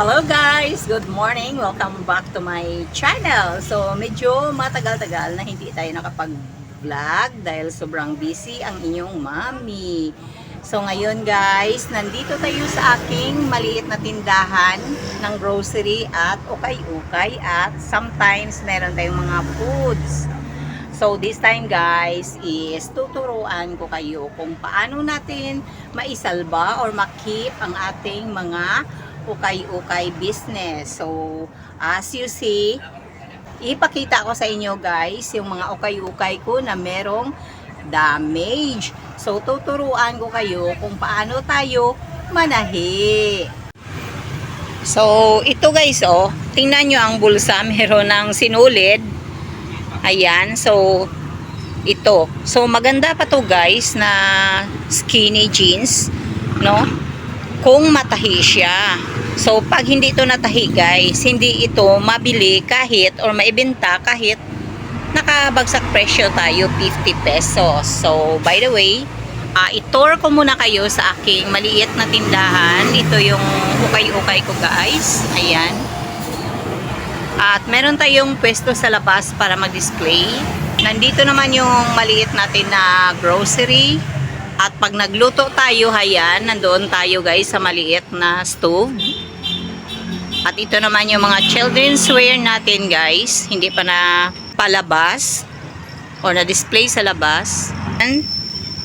Hello guys! Good morning! Welcome back to my channel. So, medyo matagal-tagal na hindi tayo nakapag-vlog dahil sobrang busy ang inyong mami. So, ngayon guys, nandito tayo sa aking maliit na tindahan ng grocery at ukay-ukay at sometimes meron tayong mga foods. So, this time guys is tuturuan ko kayo kung paano natin maisalba or makip ang ating mga ukay-ukay business. So, as you see, ipakita ko sa inyo guys yung mga ukay-ukay ko na merong damage. So, tuturuan ko kayo kung paano tayo manahi. So, ito guys, oh, tingnan nyo ang bulsa, meron ng sinulid. Ayan, so, ito. So, maganda pa to guys na skinny jeans, no? Kung matahi siya. So, pag hindi ito natahi guys, hindi ito mabili kahit or maibenta kahit nakabagsak presyo tayo 50 pesos. So, by the way, uh, itor ko muna kayo sa aking maliit na tindahan. Ito yung ukay-ukay ko guys. Ayan. At meron tayong pwesto sa labas para mag-display. Nandito naman yung maliit natin na grocery. At pag nagluto tayo, hayan, nandoon tayo guys sa maliit na stove. At ito naman yung mga children's wear natin guys. Hindi pa na palabas or na-display sa labas.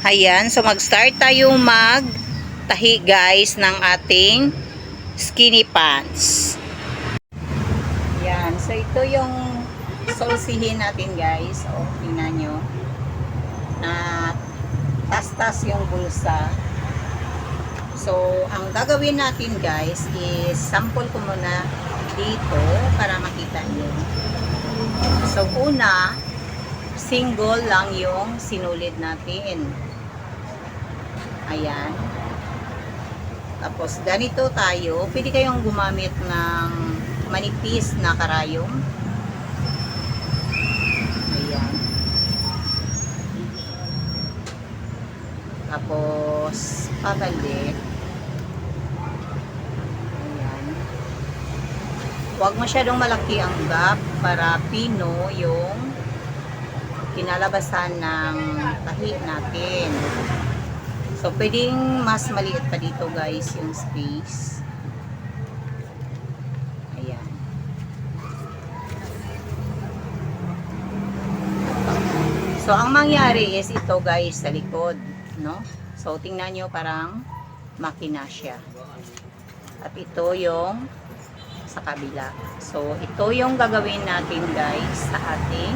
Ayan, so mag-start tayo mag-tahi guys ng ating skinny pants. Yan, so ito yung solsihin natin guys. O, tingnan nyo. Na tas-tas yung bulsa. So, ang gagawin natin guys is sample ko muna dito para makita nyo. So, una, single lang yung sinulid natin. Ayan. Tapos, ganito tayo. Pwede kayong gumamit ng manipis na karayom. Ayan. Tapos, pabalik. Ayan. Huwag masyadong malaki ang gap para pino yung kinalabasan ng tahi natin. So, pwedeng mas maliit pa dito guys yung space. Ayan. So, ang mangyari is ito guys sa likod. No? So, tingnan nyo parang makina siya. At ito yung sa kabila. So, ito yung gagawin natin guys sa ating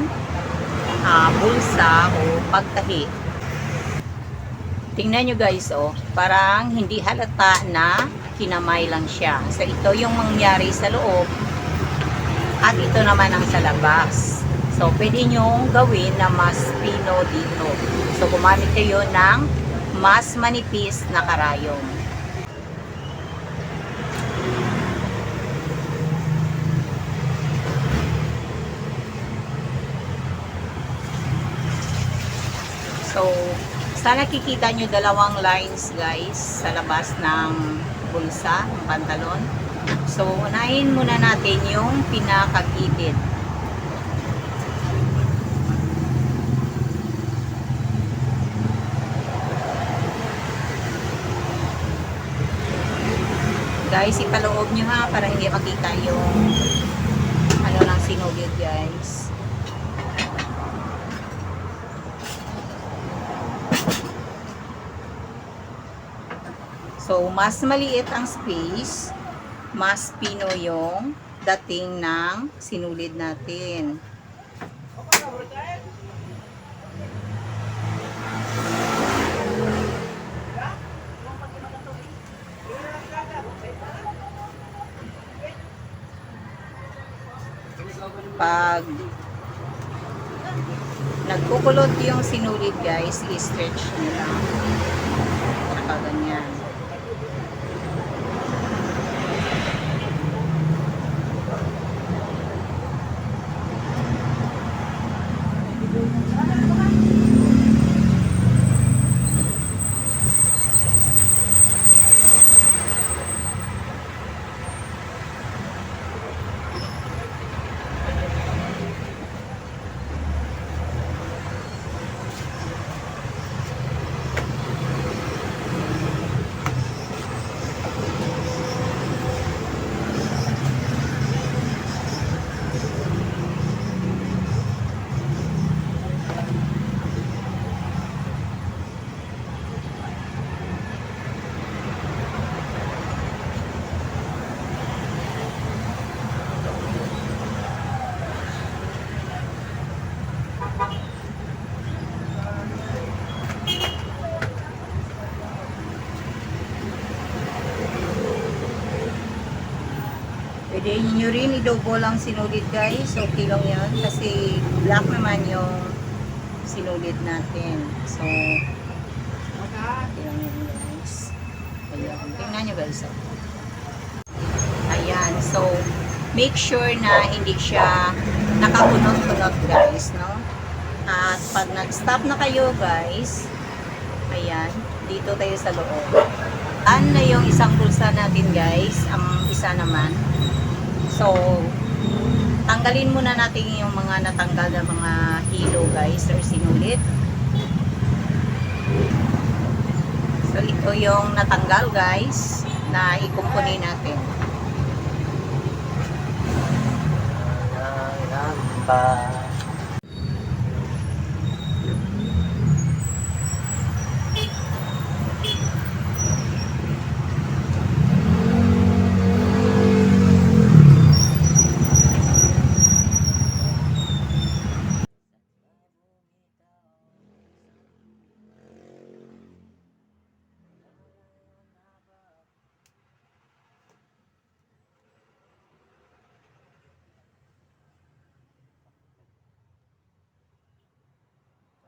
uh, bulsa o pagtahi. Tingnan nyo guys, oh, parang hindi halata na kinamay lang siya. So, ito yung mangyari sa loob at ito naman ang sa labas. So, pwede nyo gawin na mas pino dito. So, gumamit kayo ng mas manipis na karayom. So, sa nakikita nyo dalawang lines guys sa labas ng bulsa, ng pantalon. So, unahin muna natin yung pinakagilid. Guys, ipaloob nyo ha para hindi makita yung ano ng sinugid guys. So, mas maliit ang space, mas pino yung dating ng sinulid natin. Pag nagkukulot yung sinulid guys, i-stretch nyo lang. Saka ganyan. Pwede nyo rin i-double lang sinulid guys. Okay lang yan. Kasi black naman yung sinulid natin. So, okay lang yan guys. Ayan. Tingnan nyo guys. Ayan. So, make sure na hindi siya nakahunot-hunot guys. No? At pag nag-stop na kayo guys, ayan, dito tayo sa loob. An na yung isang bulsa natin guys. Ang isa naman. So, tanggalin muna natin yung mga natanggal na mga hilo guys or sinulit. So, ito yung natanggal guys na ikumpuni natin.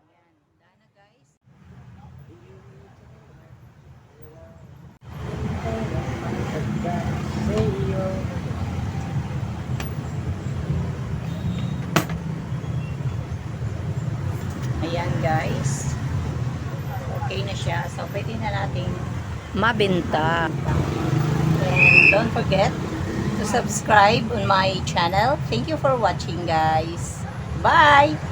Ayan, dana guys. Ayan guys. Okay na siya. So, pwede na nating mabenta. And don't forget to subscribe on my channel. Thank you for watching guys. Bye!